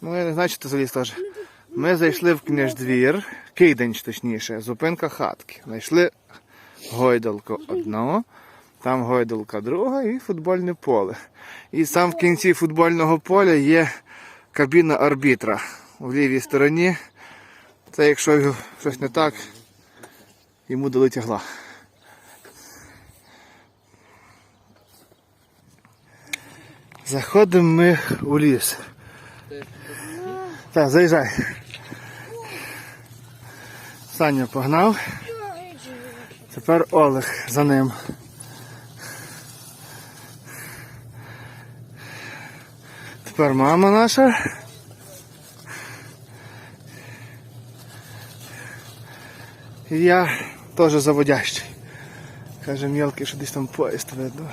Ну, я не знаю, чи ти заліз теж. Ми зайшли в княждвір, Кийденч точніше, зупинка хатки. Знайшли гойдалку одну, там гойдалка друга і футбольне поле. І сам в кінці футбольного поля є кабіна арбітра у лівій стороні. Це якщо щось не так, йому дали тягла. Заходимо ми у ліс. Так, заїжджай. Саня погнав. Тепер Олег за ним. Тепер мама наша. І я теж заводящий. Каже мілкий, що десь там поїзд видно.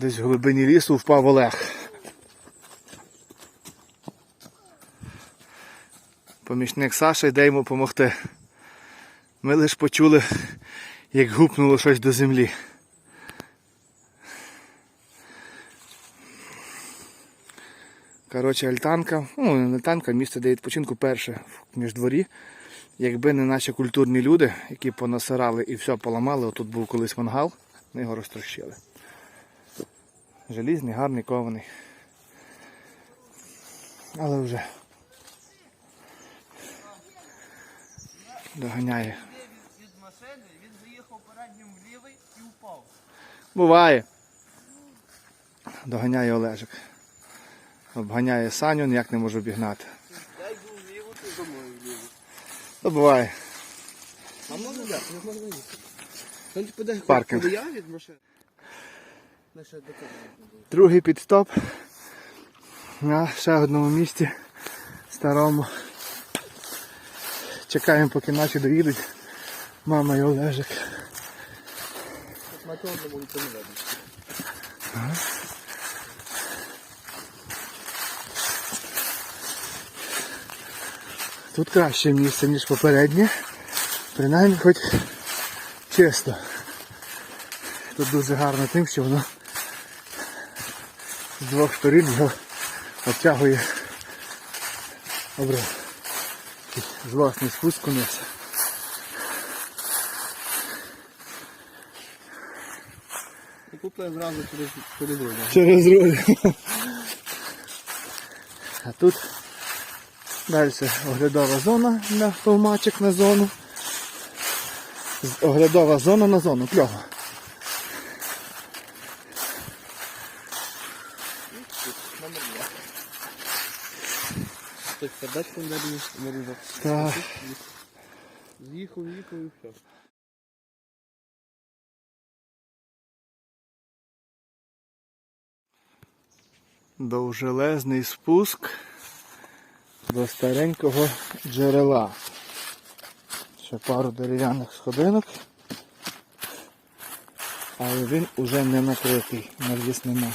Десь в глибині лісу впав Олег. Помічник Саша йде йому допомогти. Ми лише почули, як гупнуло щось до землі. Коротше, альтанка, ну не альтанка, місце для відпочинку перше в міждворі. Якби не наші культурні люди, які понасирали і все поламали, отут був колись мангал, ми його розтрощили. Желізний, гарний, кований. Але вже доганяє. від машини, він заїхав переднім в лівий і впав. Буває. Доганяє Олежик. Обганяє Саню, ніяк не може обігнати. Я йду вліво, ти за мною вліво. То буває. А можна як? Не можна їхати. Там ти Паркінг. я від машини. Другий підстоп на ще одному місці старому. Чекаємо, поки наші доїдуть. Мама і Олежик. Тут краще місце, ніж попереднє. Принаймні хоч чисто. Тут дуже гарно тим, що воно з двох сторін його обтягує обрив. Такий Злосний спуск униз. І купив зразу через, через руль. Через руль. А тут далі оглядова зона на товмачик на зону. Оглядова зона на зону. Кльово. Сердечко не нарізав. Так. З'їхав, їхав і все. Довжелезний спуск до старенького джерела. Ще пару дерев'яних сходинок. Але він уже не накритий, навіс нема.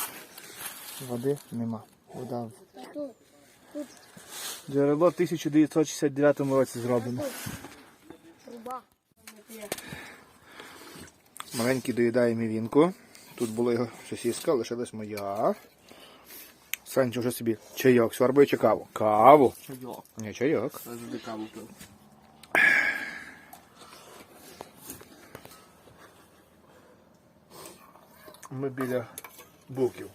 Води нема. Вода. в- Джерело в 1969 році зроблено. Маленький доїдає мівінку. Тут була його сусідська, лишилась моя. Санчо вже собі чайок, сьорбає чи каву? Каву. Чайок. Ні, чайок. Завжди каву пив. Ми біля буків.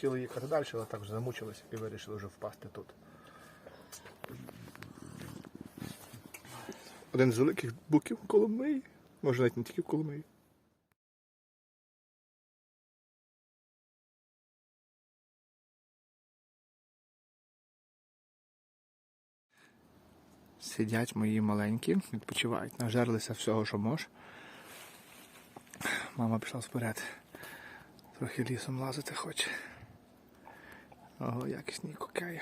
Хотіли їхати далі, але так вже замучились і вирішили вже впасти тут. Один з великих буків Коломиї. Може навіть не тільки в Коломиї. Сидять мої маленькі, відпочивають, нажерлися всього, що може. Мама пішла вперед. Трохи лісом лазити хоче. O, jakieś okay.